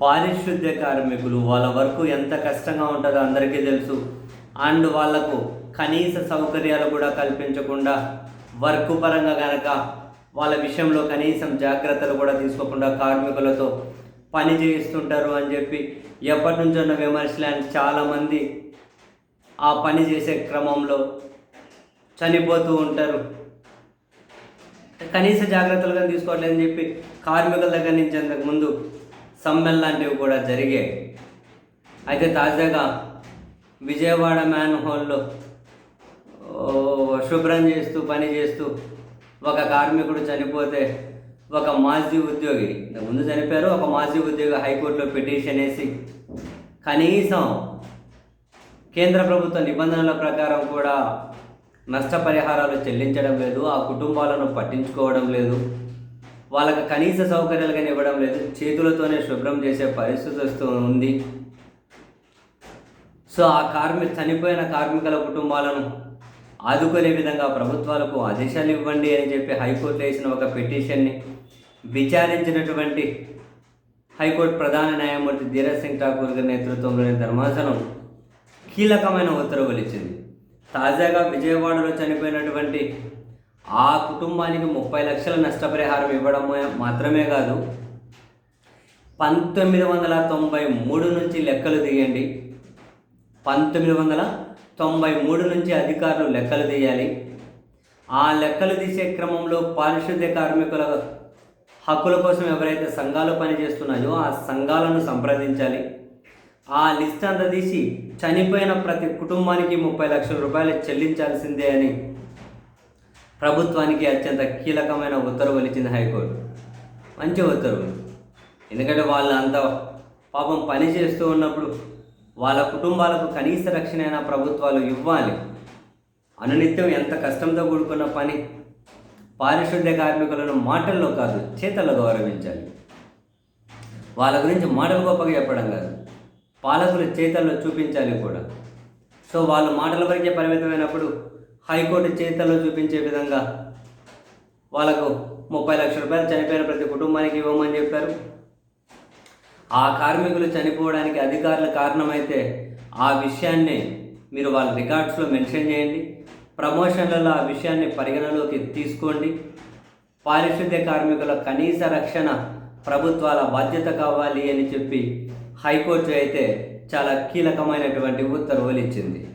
పారిశుద్ధ్య కార్మికులు వాళ్ళ వర్క్ ఎంత కష్టంగా ఉంటుందో అందరికీ తెలుసు. అండ్ వాళ్ళకు కనీస సౌకర్యాలు కూడా కల్పించకుండా వర్క్ పరంగా కనుక వాళ్ళ విషయంలో కనీసం జాగ్రత్తలు కూడా తీసుకోకుండా కార్మికులతో పని చేయిస్తుంటారు అని చెప్పి ఎప్పటి నుంచున్న ఉన్న విమర్శలు అని చాలామంది ఆ పని చేసే క్రమంలో చనిపోతూ ఉంటారు. కనీస జాగ్రత్తలుగా తీసుకోవట్లేదని చెప్పి కార్మికుల దగ్గర నుంచి అంతకుముందు సమ్మెల్ లాంటివి కూడా జరిగాయి. అయితే తాజాగా విజయవాడ మ్యాన్ హోల్లో శుభ్రం చేస్తూ పని చేస్తూ ఒక కార్మికుడు చనిపోతే ఒక మాజీ ఉద్యోగి ముందు చనిపోయారు ఒక మాజీ ఉద్యోగి హైకోర్టులో పిటిషన్ వేసి కనీసం కేంద్ర ప్రభుత్వ నిబంధనల ప్రకారం కూడా నష్టపరిహారాలు చెల్లించడం లేదు ఆ కుటుంబాలను పట్టించుకోవడం లేదు. వాళ్ళకి కనీస సౌకర్యాలు కానీ ఇవ్వడం లేదు. చేతులతోనే శుభ్రం చేసే పరిస్థితి వస్తూ ఉంది. సో ఆ కార్మిక చనిపోయిన కార్మికుల కుటుంబాలను ఆదుకునే విధంగా ప్రభుత్వాలకు ఆదేశాలు ఇవ్వండి అని చెప్పి హైకోర్టు వేసిన ఒక పిటిషన్ని విచారించినటువంటి హైకోర్టు ప్రధాన న్యాయమూర్తి ధీరజ్ సింగ్ ఠాకూర్ గారి నేతృత్వంలోని ధర్మాసనం కీలకమైన ఉత్తర్వులు ఇచ్చింది. తాజాగా విజయవాడలో చనిపోయినటువంటి ఆ కుటుంబానికి ముప్పై లక్షల నష్టపరిహారం ఇవ్వడం మాత్రమే కాదు పంతొమ్మిది వందల తొంభై మూడు నుంచి లెక్కలు తీయండి. పంతొమ్మిది వందల తొంభై మూడు నుంచి అధికారులు లెక్కలు తీయాలి. ఆ లెక్కలు తీసే క్రమంలో పారిశుద్ధ్య కార్మికుల హక్కుల కోసం ఎవరైతే సంఘాలు పనిచేస్తున్నాయో ఆ సంఘాలను సంప్రదించాలి. ఆ లిస్ట్ అంతా తీసి చనిపోయిన ప్రతి కుటుంబానికి ముప్పై లక్షల రూపాయలు చెల్లించాల్సిందే అని ప్రభుత్వానికి అత్యంత కీలకమైన ఉత్తర్వులు ఇచ్చింది హైకోర్టు. మంచి ఉత్తర్వులు ఎందుకంటే వాళ్ళు అంత పాపం పని చేస్తూ ఉన్నప్పుడు వాళ్ళ కుటుంబాలకు కనీస రక్షణ అయినా ప్రభుత్వాలు ఇవ్వాలి. అనునిత్యం ఎంత కష్టంతో కూడుకున్న పని పారిశుద్ధ్య కార్మికులను మాటల్లో కాదు చేతల్లో గౌరవించాలి. వాళ్ళ గురించి మాటలు గొప్పగా చెప్పడం కాదు పాలకులు చేతల్లో చూపించాలి కూడా. సో వాళ్ళు మాటల వరకే పరిమితమైనప్పుడు హైకోర్టు చేతల్లో చూపించే విధంగా వాళ్ళకు ముప్పై లక్షల రూపాయలు చనిపోయిన ప్రతి కుటుంబానికి ఇవ్వమని చెప్పారు. ఆ కార్మికులు చనిపోవడానికి అధికారులు కారణమైతే ఆ విషయాన్ని మీరు వాళ్ళ రికార్డ్స్లో మెన్షన్ చేయండి. ప్రమోషన్లలో ఆ విషయాన్ని పరిగణలోకి తీసుకోండి. పారిశుద్ధ్య కార్మికుల కనీస రక్షణ ప్రభుత్వాల బాధ్యత కావాలి అని చెప్పి హైకోర్టు అయితే చాలా కీలకమైనటువంటి ఉత్తర్వులు ఇచ్చింది.